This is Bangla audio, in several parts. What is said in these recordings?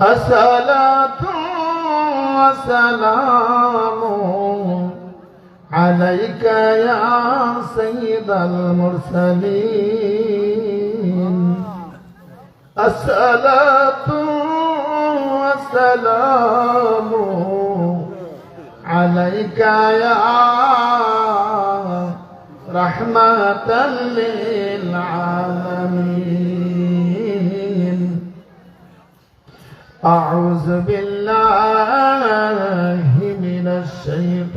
الصلاة والسلام عليك يا سيد المرسلين. الصلاة والسلام عليك يا رحمة للعالمين. أعوذ بالله من الشيطان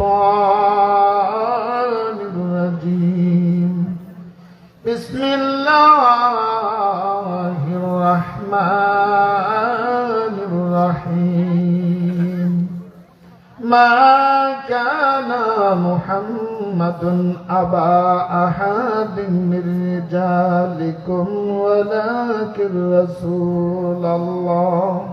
الرجيم. بسم الله الرحمن الرحيم. ما كان محمد أبا أحد من رجالكم ولكن رسول الله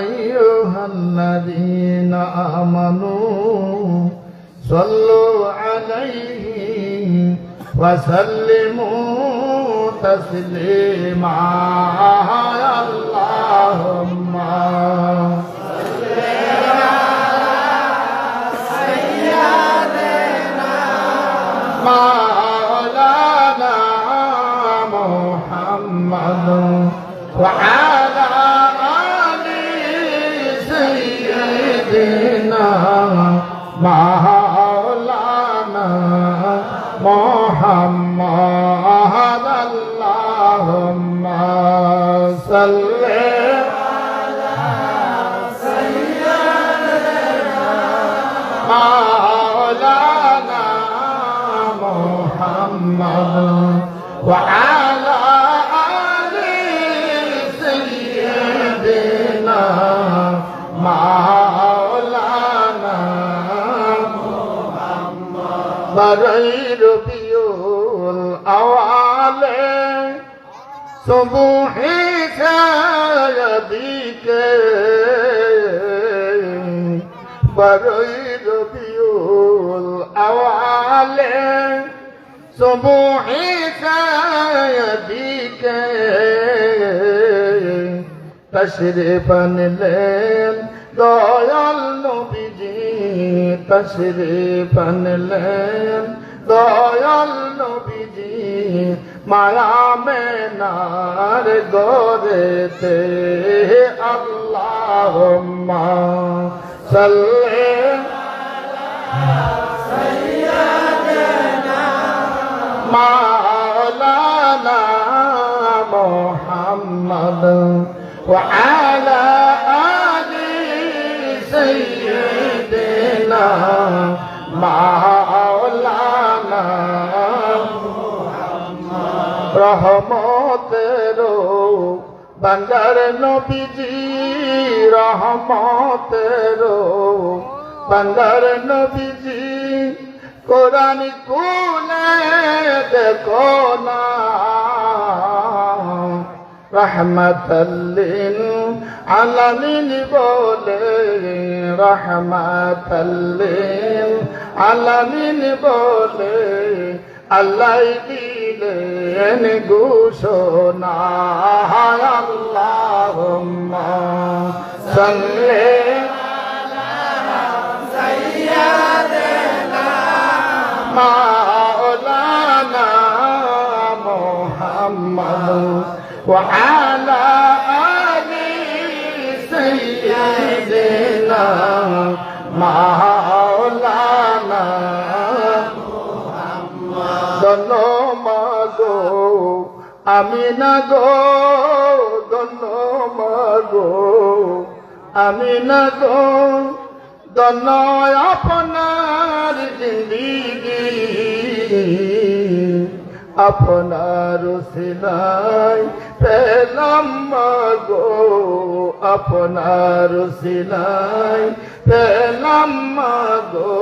أيها الذين آمنوا صلوا عليه وسلموا تسليما. اللهم مولانا محمد وعلى বারই রবিউল আওয়ালে সুবুহি সাদিকে বারই রবিউল আওয়ালে সুবুহি সাদিকে তশরিফ আনলেন দয়াল তশরিফান লেন দয়াল নবীজি মায়া মেনার গরেতে আল্লাহুম্মা সাল্লি مولانا محمد وعلى آل سيدنا মাওলানা রহমতের বান্দার নবীজি রহমতের বান্দার নবীজি কোরআন কুলে দেখো না। রহমত আলামিন বলে রহমাতাল্লিল আলামিন বলে আল্লাহ দিলেন ঘোষণা। আল্লাহুম্মা সাল্লি মাওলানা মুহাম্মদ ওয়া আলা মাওলানা ধন্য মাগো, আমি না গো, ধন্য মাগো, আমি না গো, ধন্য আপনার জিন্দিগি, আপনার সিলাই পেলাম মাগো। আপনার সিলাই পেলাম গো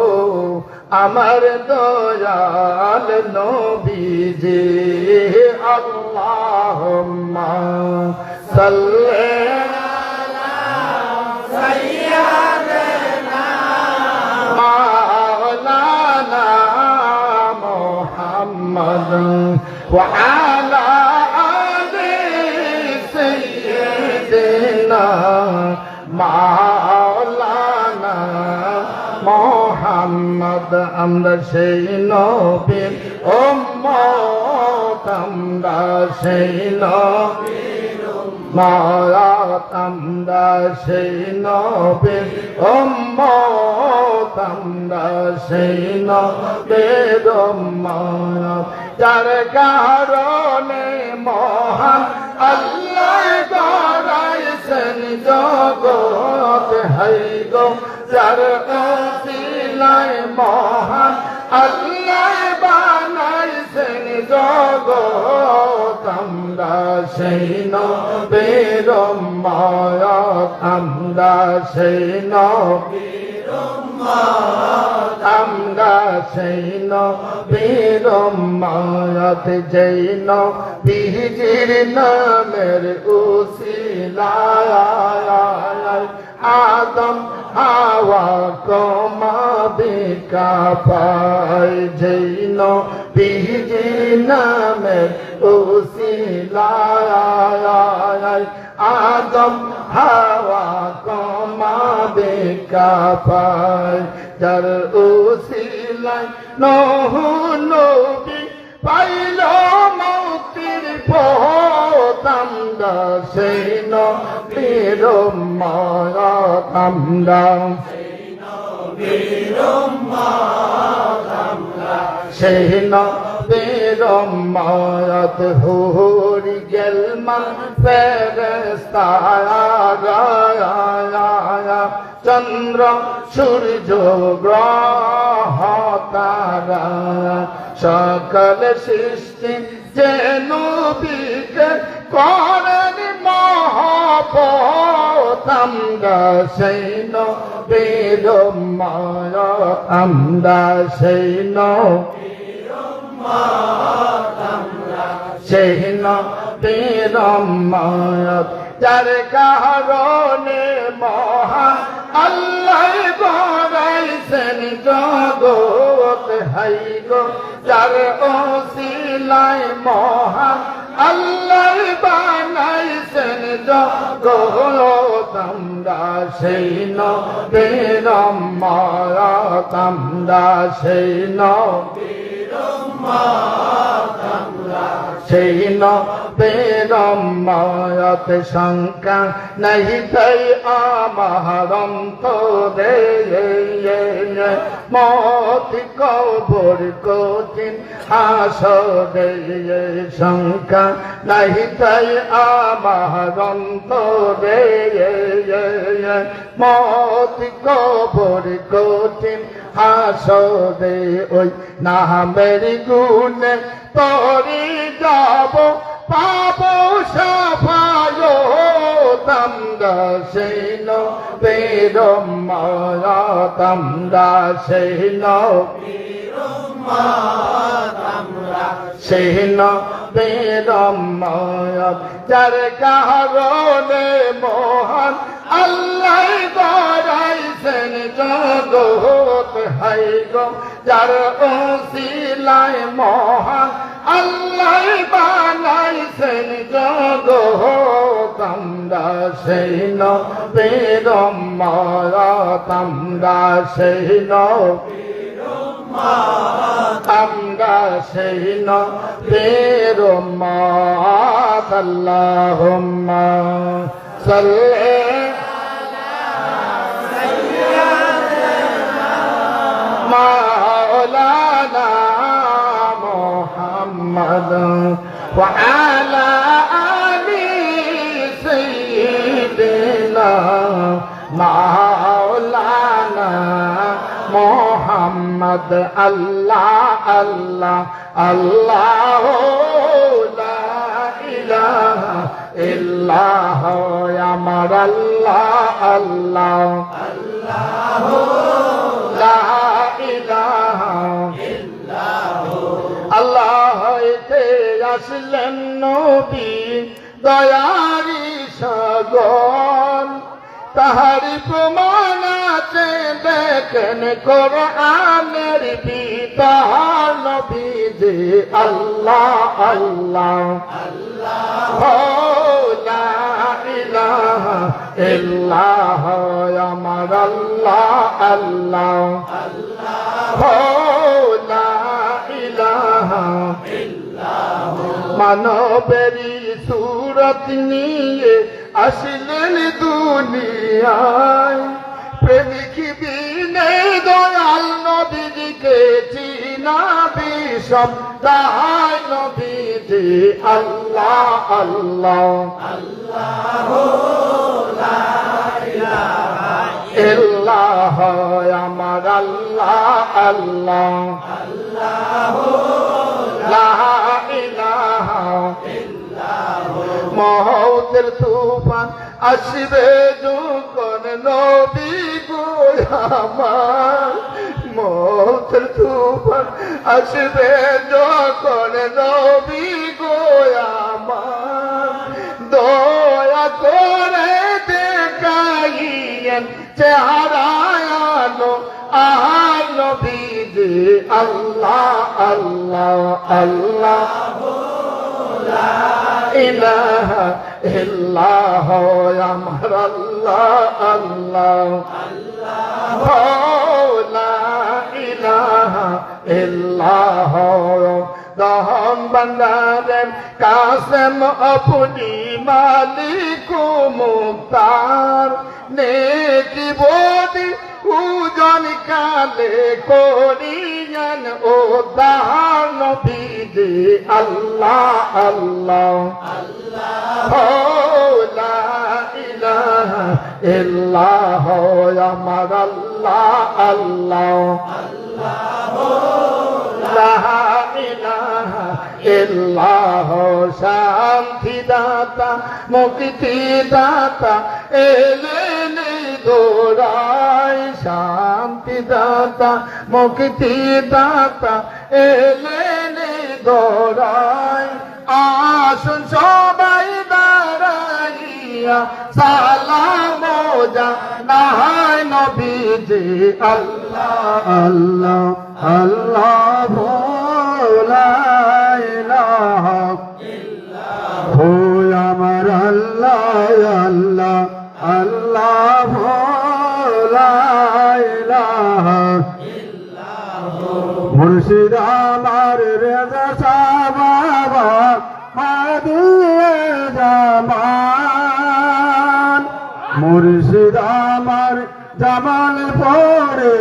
আমার দয়াল নবীজি। আল্লাহ সাল্লে মা মোহাম্মদ ওয়া আমরা সেই নবীর উম্মত, আমরা সেই নবীর মায়াত আমরা সেই নবীর উম্মত, আমরা সেই নবীর উম্মত। যার কারণে মহান আল্লাহ গড়াইছেন জগৎ হাই গো, যার অসিলায় মহান আল্লাহ বানাইছেন জগৎ আমরা সেই নবীর মায়া আমরা সেই নবীর আমরা সেই নবীর মায়াত যেই নবীজির নামের উসিলায় আদম হাওয়া কমাবে কাপাই যেই নবীজির নামের উসিলায় আদম হাওয়া কমাবে কাপাই যার উসিলায় নহ নবী পাইল মৌতির পোতামদা সেই নবীর মায়াতামদা সেই নবীর মায়াত হরি গেল মা ফেরস্তায়া চন্দ্র, সূর্য, গ্রহ, তারা। সকল সৃষ্টি যে নবীকে করেন মহাপতামদা সেই নবীর মায়া আমরা নবীর সেই নবীর যার কারণে মহা আল্লাহ গড়াইছেন জগৎ, হাই গো, যার ওসিলায় মহা আল্লাহ বানাইছেন জগৎ, আমরা সেই নবীর মায়াত আমরা সেই নবীর সেই নবীর মায়াত শঙ্কা নাই তাই আমার অন্তরে। মতি কবর কঠিন আসরে শঙ্কা নাই তাই আমার অন্তরে। মতি কবর কঠিন আসরে ওই নামের গুণে তরি যাব, পাব সাফায় তমদা সেন নবীর মায়া তমদা সেই নবীর মায়া যার কারণে মহান আল্লাহ হাই গো, যার ওসিলায় মহান আল্লাহ বানাইছেন জগৎ আমরা সেই নবীর মায়া আমরা সেই নবীর আমরা সেই নবীর উম্মত আল্লাহুম্মা محمد وعلى آل سيدنا مولانا محمد الله الله الله لا إله إلا هو يا مر الله الله الله لا আসলেন নবী, দয়ারি সাগর। তাহারি প্রমাণ আছে, দেখেন কোরআনের পিতার নবী যে আল্লাহ। আল্লাহ ইল্লাহ, আমার আল্লাহ আল্লাহ। লা ইলাহা মানবেরই সুরত নিয়ে আসলেন দুনিয়ায়। প্রেমিক দয়াল নবীজিকে চিনাবি সব তাহাই নবীজি আল্লাহ আল্লাহ। ইল্লাহ আমার আল্লাহ আল্লাহ। লা ইলাহা মহতের তুফান আসবে যখন নবী আমার। মহতের তুফান আসবে যখন নবী আমার। দয়া করে দেখাইয়েন চেহারায়ানো আহার নবীজি আল্লাহ আল্লাহ আল্লাহ। ইলাহা ইল্লাহ আমার আল্লাহ আল্লাহ। ইলাহা ইল্লাহ দহন বন্দারেন কাসম আপনি মালিক মুক্তার। নেকি বোধি উজন কালে করিয়ান ও দান বিদে আল্লাহ। আল্লাহ ইল্লাহ আমার আল্লাহ আল্লাহ। ইল্লাহ শান্তি দাতা মুক্তি দাতা এলেন দোরাই শান্তি দাতা মুক্তি দাতা এলেন দোরাই আসুন সবাই দাঁড়াইয়া, সালাম নাহাই নবীজি। আল্লাহ আল্লাহ আল্লাহ ভোলাইলাহ হো আমার আল্লাহ আল্লাহ আল্লাহ। মুর্শিদ আমার রেজা বাবা মাদিয়ে জামান। মুর্শিদ আমার জামাল পরে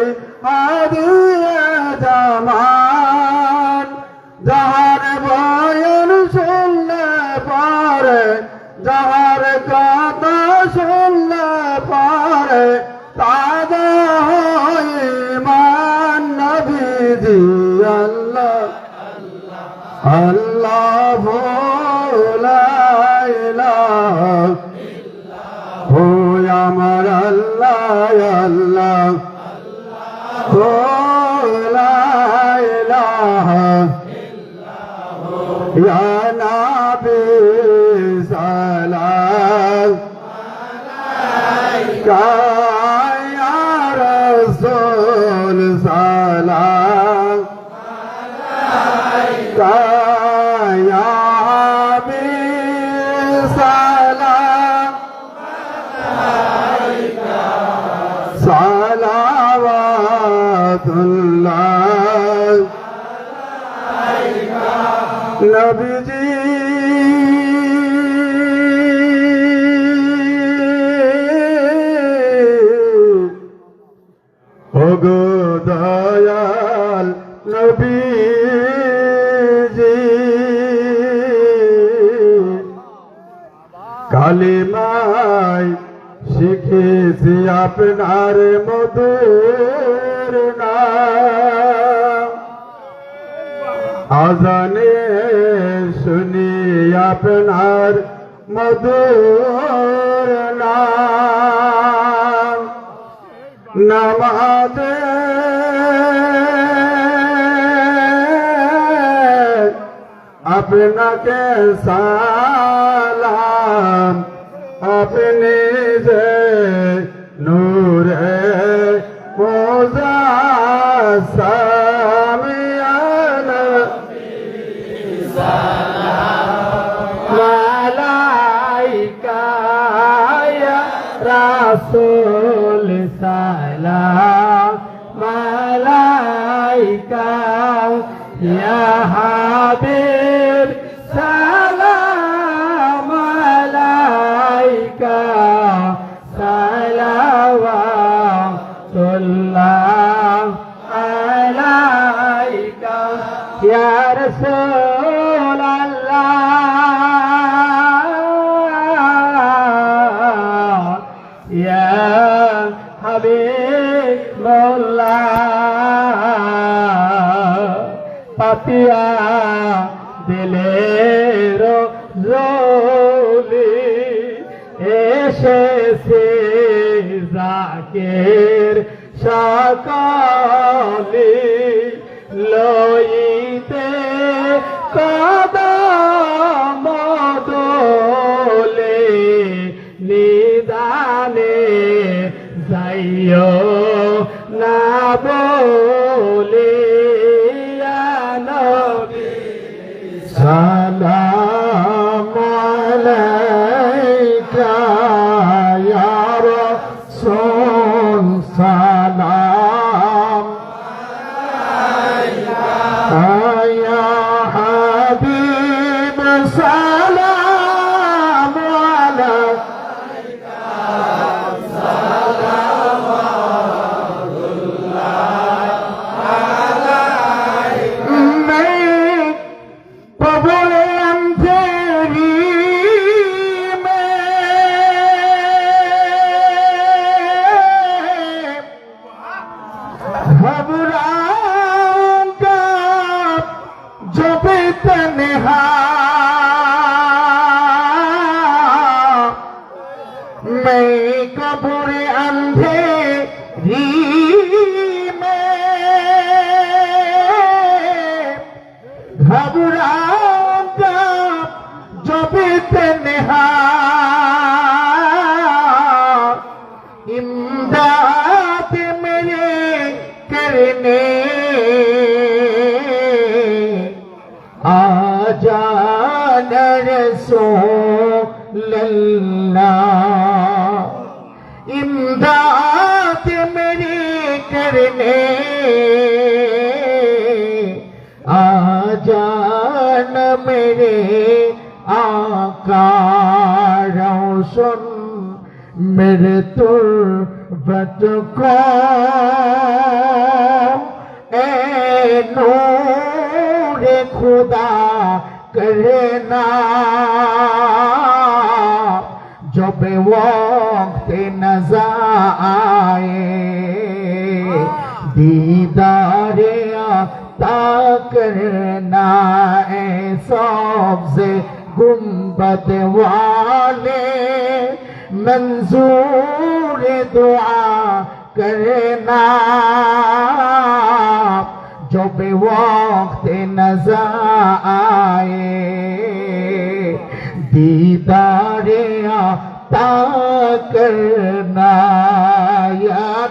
আমার আল্লাহ আল্লাহ। নবী সালাম। ওগো দয়াল নবীজি। কালিমায় শিখেছি আপনার মধুর নাম। আজানে শুনি আপনার মধুর নাম। নামাজে আপনাকে সালাম আপনি যে রাসূল পাপিয়া দিলের জলি এসেছে জাকের সকালে লইতে কদম দোলে নিদানে যাইও না বলে সালাম آئے۔ دیدار عطا کرنا اے سوب سے گنبد والے۔ منظور دعا کرنا۔ جو بے وقت نظر آئے۔ دیدار عطا کرنا۔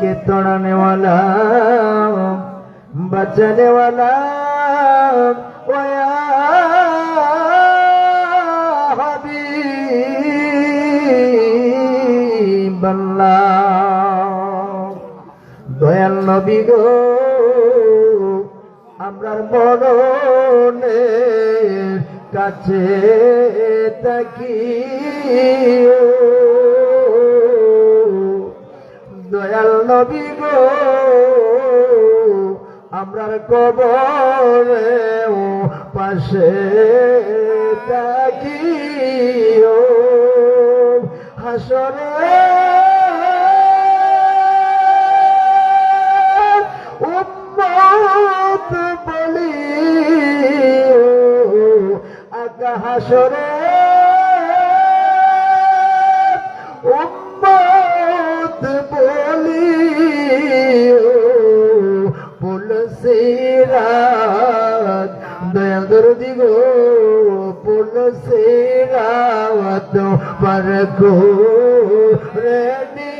के तोड़ने वाला बचने वाला ओ या हबीब अल्लाह দয়াল নবী গো আমরার মরণে কাছে তাকি দয়াল নবী গো আমরার কবরে ও পাশে তাকি হাসরে উম্মত বলি আকা হাসরে উম্মত গো পুলসিরাত পর গো রেডি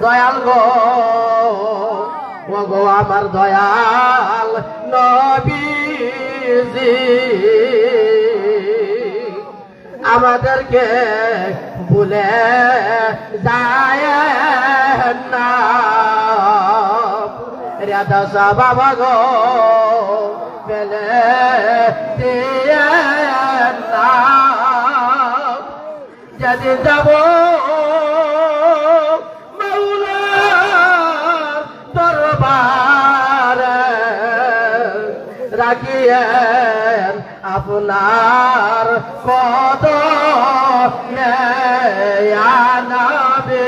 দয়াল গো। গো আমার দয়াল নবীজি। আমাদেরকে ভুলে যায় না। রাধা বাবা গো পেলে দিয়ে না। যদি যাব। দরবারে রাখিয়েন আপনার কত আনাবে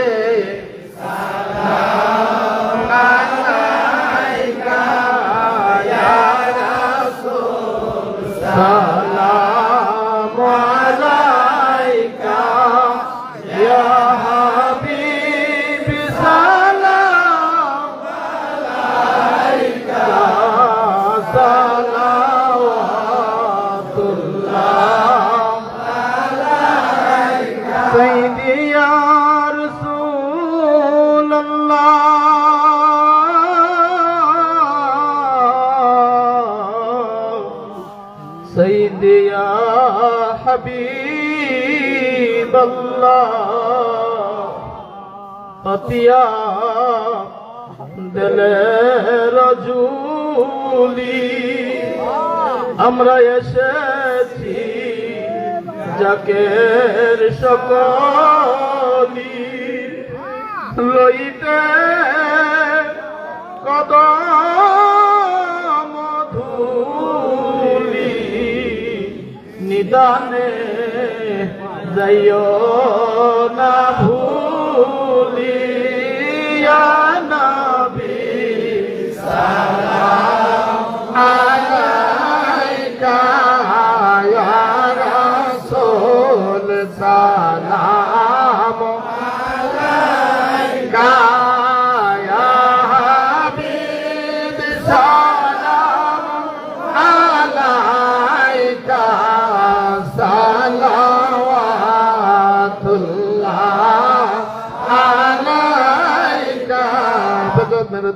দিয়া দেলে রাজুলি। আমরা এসেছি জাকের সকলি। লইতে কদম ধুলি। নিদানে যাইও না ভূ ইয়া নবী সালাম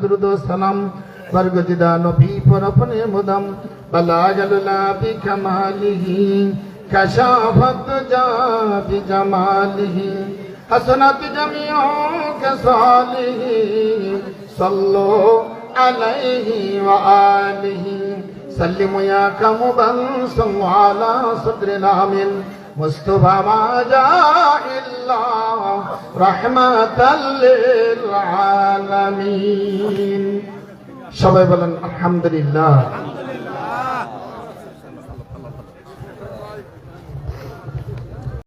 দুরুদ সালাম বরগজিদা নবী পরপনে মুদম বলাগলুলা বি কামালিহি কশাফত জা বি জামালিহি حسنت جميعك صالح صلوا عليه وآله سلموا يا كمبن صلوا على صدر العمل মুস্তফা মাজা ইল্লাহ রহমাতাল্লিল আলামিন। সবাই বলেন আলহামদুলিল্লাহ।